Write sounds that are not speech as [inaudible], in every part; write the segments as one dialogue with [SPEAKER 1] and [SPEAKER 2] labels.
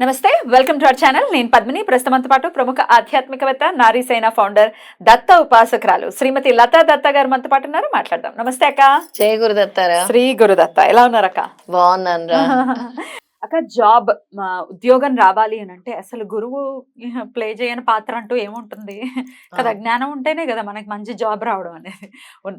[SPEAKER 1] నమస్తే welcome to our channel. నేను పద్మిని. ప్రస్తుతంతో పాటు ప్రముఖ ఆధ్యాత్మికవేత్త నారీసేన ఫౌండర్ దత్త ఉపాసకురాలు శ్రీమతి లతా దత్త గారు మనతో పాటు ఉన్నారు. మాట్లాడదాం. నమస్తే అక్క.
[SPEAKER 2] జయ గురుదత్తారా?
[SPEAKER 1] శ్రీ గురుదత్త. ఎలా ఉన్నారు అక్క?
[SPEAKER 2] బాగున్నాను [laughs]
[SPEAKER 1] అక్క జాబ్ మా ఉద్యోగం రావాలి అని అంటే అసలు గురువు [laughs] ప్లే చేయని పాత్ర అంటూ ఏముంటుంది? కదా జ్ఞానం ఉంటేనే కదా మనకి మంచి జాబ్ రావడం అనేది.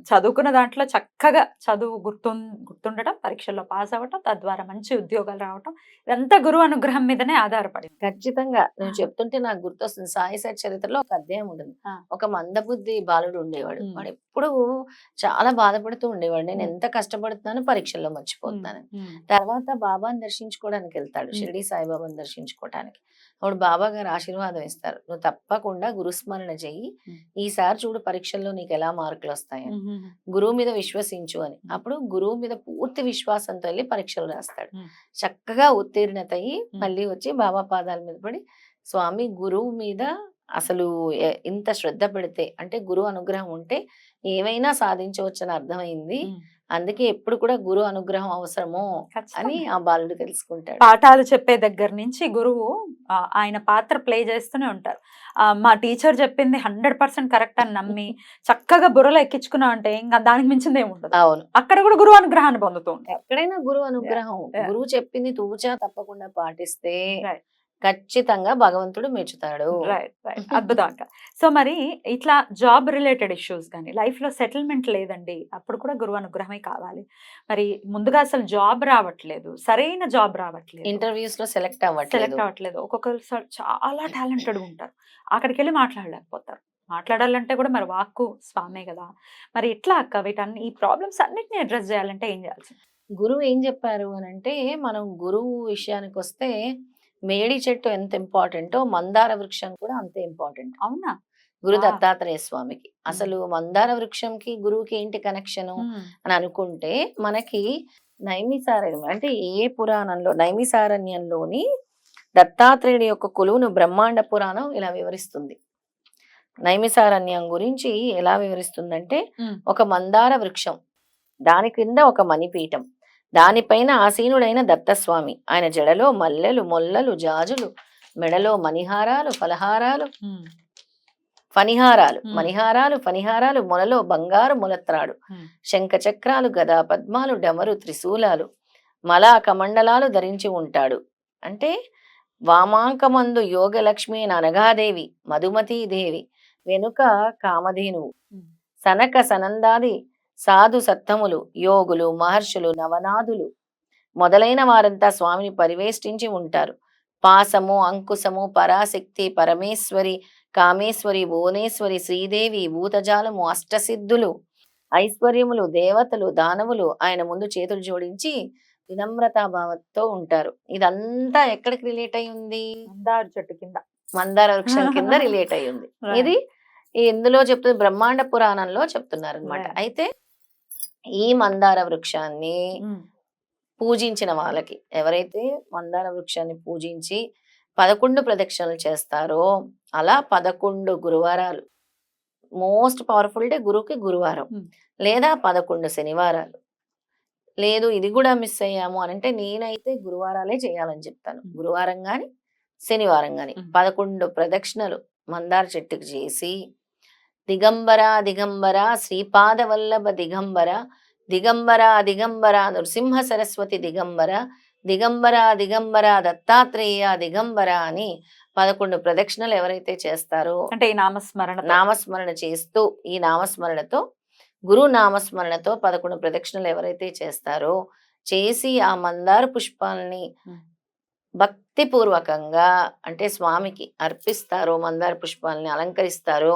[SPEAKER 1] చదువుకున్న దాంట్లో చక్కగా చదువు గుర్తు గుర్తుండటం పరీక్షల్లో పాస్ అవ్వటం తద్వారా మంచి ఉద్యోగాలు రావటం ఇదంతా గురువు అనుగ్రహం మీదనే ఆధారపడింది.
[SPEAKER 2] ఖచ్చితంగా. నువ్వు. చెప్తుంటే నాకు గుర్తొస్తుంది. సాయి సార్ చరిత్రలో ఒక అధ్యాయం ఉంటుంది. ఒక మందబుద్ధి బాలుడు ఉండేవాడు. వాడు ఎప్పుడు చాలా బాధపడుతూ ఉండేవాడు. నేను. ఎంత కష్టపడుతున్నాను పరీక్షల్లో మర్చిపోతున్నాను. తర్వాత బాబాని దర్శించుకోవడానికి వెళ్తాడు. షిరిడి సాయిబాబాని దర్శించుకోవడానికి అప్పుడు బాబా గారు ఆశీర్వాదం ఇస్తారు. నువ్వు తప్పకుండా గురుస్మరణ చెయ్యి. ఈసారి చూడు పరీక్షల్లో నీకు ఎలా మార్కులు వస్తాయని గురువు మీద విశ్వసించు అని. అప్పుడు గురువు మీద పూర్తి విశ్వాసంతో వెళ్ళి పరీక్షలు రాస్తాడు. చక్కగా ఉత్తీర్ణత అయ్యి మళ్ళీ వచ్చి బాబా పాదాల మీద పడి స్వామి గురువు మీద అసలు ఇంత శ్రద్ధ పెడితే అంటే గురువు అనుగ్రహం ఉంటే ఏమైనా సాధించవచ్చు అని అర్థమైంది అందుకే ఎప్పుడు కూడా గురువు అనుగ్రహం అవసరము అని ఆ బాలుడు తెలుసుకుంటాడు.
[SPEAKER 1] పాఠాలు చెప్పే దగ్గర నుంచి గురువు ఆయన పాత్ర ప్లే చేస్తూనే ఉంటారు. మా టీచర్ చెప్పింది హండ్రెడ్ పర్సెంట్ కరెక్ట్ అని నమ్మి చక్కగా బుర్రలో ఎక్కించుకున్నా అంటే ఇంకా దానికి మించింది ఏముండదు
[SPEAKER 2] అవును.
[SPEAKER 1] అక్కడ కూడా గురువు అనుగ్రహాన్ని పొందుతూ ఉంటారు.
[SPEAKER 2] ఎక్కడైనా గురువు అనుగ్రహం. గురువు చెప్పింది తూచా తప్పకుండా పాటిస్తే. ఖచ్చితంగా భగవంతుడు మెచ్చుతాడు.
[SPEAKER 1] Right right. [laughs] అద్భుతం అక్క సో మరి ఇట్లా జాబ్ రిలేటెడ్ ఇష్యూస్ కానీ లైఫ్లో సెటిల్మెంట్ లేదండి. అప్పుడు కూడా గురువు అనుగ్రహమే కావాలి. మరి ముందుగా అసలు జాబ్ రావట్లేదు. సరైన జాబ్ రావట్లేదు.
[SPEAKER 2] ఇంటర్వ్యూస్లో సెలెక్ట్ అవ్వట్లేదు.
[SPEAKER 1] సెలెక్ట్ అవ్వట్లేదు. ఒక్కొక్కరు చాలా టాలెంటెడ్ ఉంటారు. అక్కడికి వెళ్ళి మాట్లాడలేకపోతారు. మాట్లాడాలంటే కూడా మరి వాక్కు స్వామే కదా. మరి ఇట్లా అక్క వీటన్ని ఈ ప్రాబ్లమ్స్ అన్నిటిని అడ్రస్ చేయాలంటే ఏం చేయాల్సి
[SPEAKER 2] గురువు ఏం చెప్పారు అని అంటే మనం గురువు విషయానికి వస్తే మేడి చెట్టు ఎంత ఇంపార్టెంటో మందార వృక్షం కూడా అంతే ఇంపార్టెంట్.
[SPEAKER 1] అవునా?
[SPEAKER 2] గురు. దత్తాత్రేయ స్వామికి. అసలు మందార వృక్షంకి గురువుకి ఏంటి కనెక్షన్ అని అనుకుంటే మనకి నైమిసారణ్యం అంటే ఏ పురాణంలో నైమిసారణ్యంలోని దత్తాత్రేయుడి యొక్క కొలువును బ్రహ్మాండ పురాణం ఇలా వివరిస్తుంది. నైమిసారణ్యం గురించి ఎలా వివరిస్తుందంటే. ఒక మందార వృక్షం దాని క్రింద ఒక మణిపీఠం. దానిపైన ఆసీనుడైన దత్తస్వామి ఆయన జడలో మల్లెలు మొల్లలు జాజులు మెడలో మణిహారాలు ఫలహారాలు ఫణిహారాలు. మణిహారాలు ఫణిహారాలు మొలలో బంగారు మొలత్రాడు. శంఖ చక్రాలు గదా పద్మాలు డమరు త్రిశూలాలు మలా కమండలాలు ధరించి ఉంటాడు అంటే వామాంకమందు యోగలక్ష్మి అనగాదేవి మధుమతీదేవి వెనుక కామధేనువు. సనక సనందాది సాధు సత్తములు యోగులు మహర్షులు నవనాథులు మొదలైన వారంతా స్వామిని పరివేష్టించి ఉంటారు. పాసము అంకుశము పరాశక్తి పరమేశ్వరి కామేశ్వరి భువనేశ్వరి శ్రీదేవి భూతజాలము అష్టసిద్ధులు ఐశ్వర్యములు దేవతలు దానవులు ఆయన ముందు చేతులు జోడించి వినమ్రతాభావంతో ఉంటారు. ఇదంతా ఎక్కడికి రిలేట్ అయి ఉంది
[SPEAKER 1] మందార చెట్టు కింద.
[SPEAKER 2] మందార వృక్షం కింద రిలేట్ అయి ఉంది. [laughs] ఇది ఇందులో చెప్తుంది బ్రహ్మాండ పురాణంలో చెప్తున్నారు అనమాట. అయితే ఈ మందార వృక్షాన్ని పూజించిన వాళ్ళకి ఎవరైతే మందార వృక్షాన్ని పూజించి పదకొండు ప్రదక్షిణలు చేస్తారో అలా పదకొండు గురువారాలు మోస్ట్ పవర్ఫుల్ డే గురువుకి గురువారం. లేదా పదకొండు శనివారాలు లేదు ఇది కూడా మిస్ అయ్యాము అని అంటే నేనైతే గురువారాలే చేయాలని చెప్తాను. గురువారం గాని శనివారం
[SPEAKER 1] Hmm.
[SPEAKER 2] పదకొండు ప్రదక్షిణలు మందార చెట్టుకి చేసి దిగంబర దిగంబర శ్రీపాద వల్లభ దిగంబర దిగంబర దిగంబర నృసింహ సరస్వతి దిగంబర దిగంబర దిగంబర దత్తాత్రేయ దిగంబర అని పదకొండు ప్రదక్షిణలు ఎవరైతే చేస్తారో
[SPEAKER 1] అంటే ఈ నామస్మరణ
[SPEAKER 2] నామస్మరణ చేస్తూ ఈ నామస్మరణతో గురు నామస్మరణతో పదకొండు ప్రదక్షిణలు ఎవరైతే చేస్తారో చేసి ఆ మందార పుష్పాలని
[SPEAKER 1] Hmm.
[SPEAKER 2] భక్తి పూర్వకంగా అంటే స్వామికి అర్పిస్తారో మందార పుష్పాలని అలంకరిస్తారో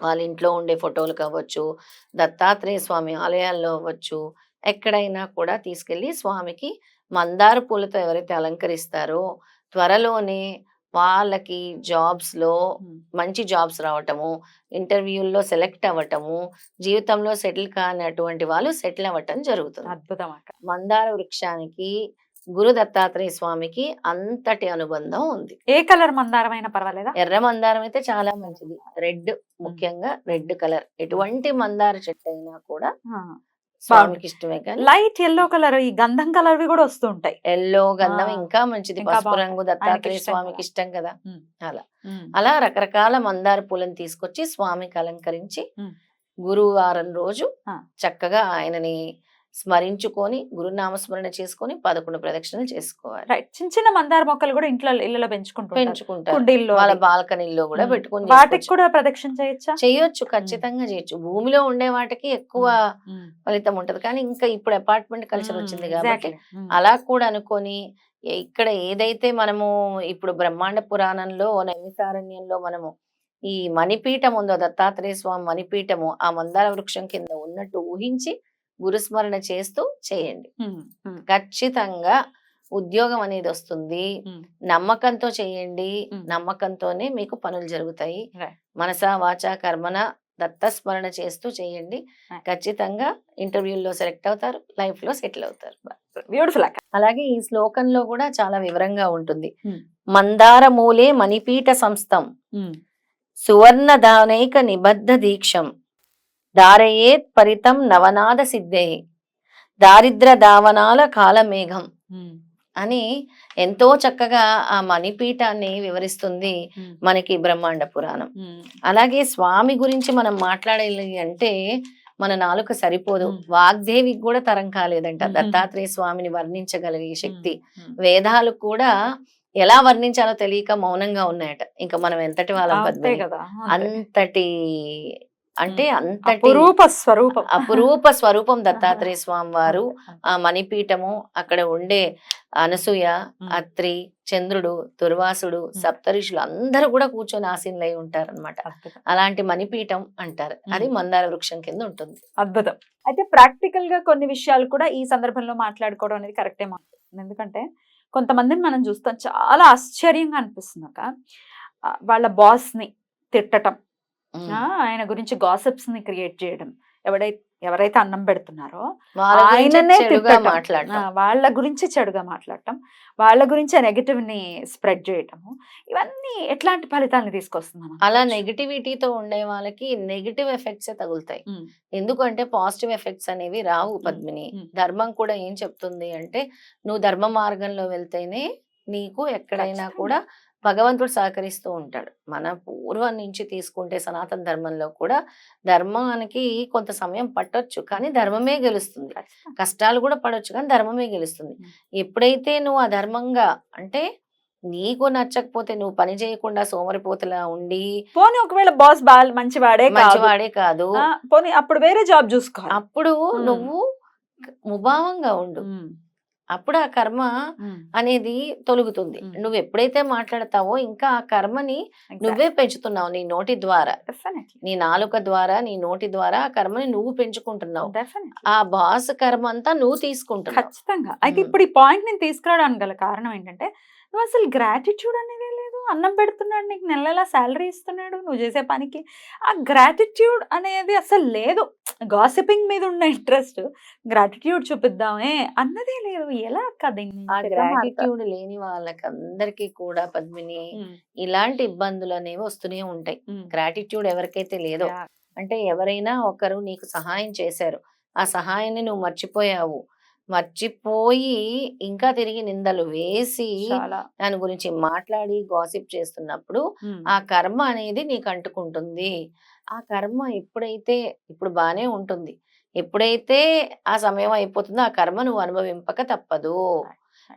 [SPEAKER 2] వాళ్ళ ఇంట్లో ఉండే ఫోటోలు కావచ్చు దత్తాత్రేయ స్వామి ఆలయాల్లో అవ్వచ్చు ఎక్కడైనా కూడా తీసుకెళ్ళి స్వామికి మందార పూలతో ఎవరైతే అలంకరిస్తారో త్వరలోనే వాళ్ళకి జాబ్స్లో మంచి జాబ్స్ రావటము ఇంటర్వ్యూల్లో సెలెక్ట్ అవ్వటము జీవితంలో సెటిల్ కానటువంటి వాళ్ళు సెటిల్ అవ్వటం జరుగుతుంది.
[SPEAKER 1] అద్భుతం
[SPEAKER 2] మందార వృక్షానికి గురు దత్తాత్రేయ స్వామికి అంతటి అనుబంధం ఉంది
[SPEAKER 1] ఏ కలర్ మందారం అయినా పర్వాలేదా
[SPEAKER 2] ఎర్ర మందారం అయితే చాలా మంచిది రెడ్ ముఖ్యంగా రెడ్ కలర్ ఎటువంటి మందార చెట్టు అయినా కూడా స్వామికి ఇష్టమే కానీ
[SPEAKER 1] లైట్ ఎల్లో కలర్ ఈ గంధం కలర్వి కూడా వస్తూ ఉంటాయి
[SPEAKER 2] ఎల్లో గంధం ఇంకా మంచిది పసుపు. రంగు దత్తాత్రేయ స్వామికి. ఇష్టం కదా. అలా. అలా రకరకాల మందార పూలను తీసుకొచ్చి స్వామికి అలంకరించి. గురువారం రోజు. చక్కగా ఆయనని స్మరించుకొని గురునామస్మరణ చేసుకొని పదకొండు ప్రదక్షిణలు చేసుకోవాలి
[SPEAKER 1] రైట్ చిన్న చిన్న మందార మొక్కలు కూడా ఇంట్లో ఇళ్ళలో పెంచుకుంటారు
[SPEAKER 2] పెంచుకుంటారు
[SPEAKER 1] కుండీల్లో
[SPEAKER 2] వాళ్ళ
[SPEAKER 1] అవి.
[SPEAKER 2] బాల్కనీలో కూడా. పెట్టుకొని
[SPEAKER 1] వాటికి. కూడా ప్రదక్షిణ చేయొచ్చా
[SPEAKER 2] చేయొచ్చు ఖచ్చితంగా చేయొచ్చు భూమిలో ఉండే వాటికి ఎక్కువ. ఫలితం ఉంటది కానీ ఇంకా ఇప్పుడు అపార్ట్మెంట్ కల్చర్ వచ్చింది కాబట్టి. అలా కూడా అనుకొని ఇక్కడ ఏదైతే మనము ఇప్పుడు బ్రహ్మాండ పురాణంలో నైమిసారణ్యంలో మనము ఈ మణిపీఠం ఉందో దత్తాత్రేయ స్వామి మణిపీఠము ఆ మందార వృక్షం కింద ఉన్నట్టు ఊహించి గురుస్మరణ చేస్తూ చేయండి. ఖచ్చితంగా ఉద్యోగం అనేది వస్తుంది. నమ్మకంతో చేయండి. నమ్మకంతోనే మీకు పనులు జరుగుతాయి. మనస వాచ కర్మన దత్తస్మరణ చేస్తూ చేయండి. ఖచ్చితంగా ఇంటర్వ్యూల్లో సెలెక్ట్ అవుతారు లైఫ్లో సెటిల్ అవుతారు
[SPEAKER 1] బ్యూటిఫుల్
[SPEAKER 2] అలాగే ఈ శ్లోకంలో కూడా చాలా వివరంగా ఉంటుంది. మందార మూలే మణిపీఠ సంస్థం. సువర్ణ దానైక నిబద్ధ దీక్షం దారయేత్ పరితం నవనాద సిద్ధే దారిద్ర దావనాల కాలమేఘం. అని ఎంతో చక్కగా ఆ మణిపీఠాన్ని వివరిస్తుంది. మనకి బ్రహ్మాండ పురాణం. అలాగే స్వామి గురించి మనం మాట్లాడాలి అంటే మన నాలుక సరిపోదు. వాగ్దేవికి కూడా తరం కాలేదంట. దత్తాత్రేయ స్వామిని వర్ణించగలిగే శక్తి. వేదాలు కూడా ఎలా వర్ణించాలో తెలియక మౌనంగా ఉన్నాయట ఇంకా మనం ఎంతటి వాళ్ళం. అంతటి అంటే అంతటి
[SPEAKER 1] అపురూప స్వరూపం
[SPEAKER 2] అపురూప స్వరూపం [laughs] దత్తాత్రేయ స్వామి వారు
[SPEAKER 1] అంతే.
[SPEAKER 2] ఆ మణిపీఠము అక్కడ ఉండే అనసూయ. అత్రి చంద్రుడు దుర్వాసుడు సప్తఋషులు అందరూ కూడా కూర్చొని ఆసీనులై ఉంటారన్నమాట
[SPEAKER 1] అద్భుతం.
[SPEAKER 2] అలాంటి మణిపీఠం అంటారు అది. మందార వృక్షం కింద ఉంటుంది
[SPEAKER 1] అద్భుతం అయితే ప్రాక్టికల్గా కొన్ని విషయాలు కూడా ఈ సందర్భంలో మాట్లాడుకోవడం అనేది కరెక్టే ఎందుకంటే కొంతమందిని మనం చూస్తాం చాలా ఆశ్చర్యంగా అనిపిస్తుంది వాళ్ళ బాస్ని తిట్టటం. ఆ, ఆయన గురించి గాసిప్స్ని క్రియేట్ చేయడం. ఎవడైతే ఎవరైతే అన్నం పెడుతున్నారో ఆయననే.
[SPEAKER 2] మాట్లాడటం.
[SPEAKER 1] వాళ్ళ గురించి చెడుగా మాట్లాడటం. వాళ్ళ గురించి నెగటివ్ని స్ప్రెడ్ చేయటము. ఇవన్నీ ఎట్లాంటి ఫలితాలను తీసుకొస్తుంది మనం
[SPEAKER 2] అలా? నెగిటివిటీతో ఉండే వాళ్ళకి నెగిటివ్ ఎఫెక్ట్స్ తగులుతాయి. ఎందుకంటే పాజిటివ్ ఎఫెక్ట్స్ అనేవి రావు పద్మిని. ధర్మం కూడా ఏం చెప్తుంది అంటే నువ్వు ధర్మ మార్గంలో వెళ్తేనే నీకు ఎక్కడైనా. కూడా భగవంతుడు సహకరిస్తూ ఉంటాడు. మన పూర్వం నుంచి తీసుకుంటే సనాతన ధర్మంలో కూడా ధర్మానికి కొంత సమయం పట్టొచ్చు కానీ ధర్మమే గెలుస్తుంది. కష్టాలు కూడా పడొచ్చు కానీ ధర్మమే గెలుస్తుంది. ఎప్పుడైతే నువ్వు అధర్మంగా అంటే నీకు నచ్చకపోతే నువ్వు పని చేయకుండా సోమరిపోతలా ఉండి
[SPEAKER 1] పోనీ ఒకవేళ బాస్ బాగా మంచివాడే
[SPEAKER 2] మంచివాడే కాదు.
[SPEAKER 1] పోనీ అప్పుడు వేరే జాబ్ చూసుకోవాలి.
[SPEAKER 2] అప్పుడు. నువ్వు ముభావంగా ఉండు. అప్పుడు ఆ కర్మ అనేది తొలుగుతుంది. నువ్వు ఎప్పుడైతే మాట్లాడతావో ఇంకా ఆ కర్మని. నువ్వే పెంచుతున్నావు నీ నోటి ద్వారా. నీ నాలుక ద్వారా నీ నోటి ద్వారా ఆ కర్మని నువ్వు పెంచుకుంటున్నావు. ఆ బాస్ కర్మ అంతా నువ్వు తీసుకుంటున్నావు
[SPEAKER 1] ఖచ్చితంగా అయితే. ఇప్పుడు ఈ పాయింట్ నేను తీసుకురావడానికి గల కారణం ఏంటంటే నువ్వు అసలు గ్రాటిట్యూడ్ అనేదే అన్నం పెడుతున్నాడు నీకు నెల నెలా శాలరీ ఇస్తున్నాడు నువ్వు చేసే పనికి. ఆ గ్రాటిట్యూడ్ అనేది అసలు లేదు. గాసిపింగ్ మీద ఉన్న ఇంట్రెస్ట్. గ్రాటిట్యూడ్ చూపిద్దామే అన్నదే లేదు. ఎలా
[SPEAKER 2] ఆ
[SPEAKER 1] మారుతా-
[SPEAKER 2] గ్రాటిట్యూడ్ లేని వాళ్ళకి అందరికీ కూడా పద్మిని ఇలాంటి ఇబ్బందులు అనేవి వస్తూనే ఉంటాయి. గ్రాటిట్యూడ్ ఎవరికైతే లేదో. అంటే ఎవరైనా ఒకరు నీకు సహాయం చేశారు. ఆ సహాయాన్ని నువ్వు మర్చిపోయావు. మర్చిపోయి ఇంకా తిరిగి నిందలు వేసి దాని గురించి మాట్లాడి గాసిప్ చేస్తున్నప్పుడు ఆ కర్మ అనేది నీకు అంటుకుంటుంది. ఆ కర్మ ఎప్పుడైతే ఇప్పుడు బానే ఉంటుంది. ఎప్పుడైతే ఆ సమయం అయిపోతుందో ఆ కర్మ నువ్వు అనుభవింపక తప్పదు.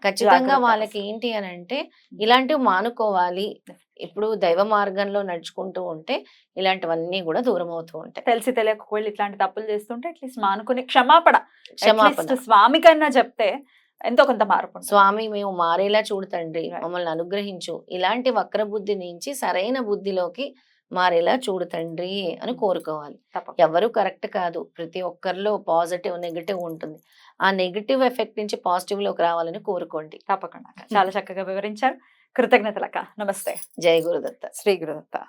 [SPEAKER 2] ఖచ్చితంగా. వాళ్ళకి ఏంటి అని అంటే ఇలాంటివి మానుకోవాలి. ఇప్పుడు దైవ మార్గంలో నడుచుకుంటూ ఉంటే ఇలాంటివన్నీ కూడా దూరం అవుతూ ఉంటాయి.
[SPEAKER 1] తెలిసి తెలియక ఒకవేళ ఇట్లాంటి తప్పులు చేస్తుంటే అట్లీస్ట్ మానుకుని క్షమాపణ.
[SPEAKER 2] క్షమాపణ.
[SPEAKER 1] Atleast స్వామికైనా చెప్తే ఎంతో కొంత మార్పు.
[SPEAKER 2] స్వామి మేము మారేలా చూడు తండ్రి. మమ్మల్ని అనుగ్రహించు. ఇలాంటి వక్ర బుద్ధి నుంచి సరైన బుద్ధిలోకి మారేలా చూడు తండ్రి అని కోరుకోవాలి. ఎవరు కరెక్ట్ కాదు. ప్రతి ఒక్కరిలో పాజిటివ్ నెగిటివ్ ఉంటుంది. ఆ నెగిటివ్ ఎఫెక్ట్ నుంచి పాజిటివ్లోకి రావాలని కోరుకోండి.
[SPEAKER 1] తప్పకుండా. చాలా చక్కగా వివరించారు. కృతజ్ఞతలక్క. నమస్తే.
[SPEAKER 2] జై గురుదత్త.
[SPEAKER 1] శ్రీ గురుదత్త.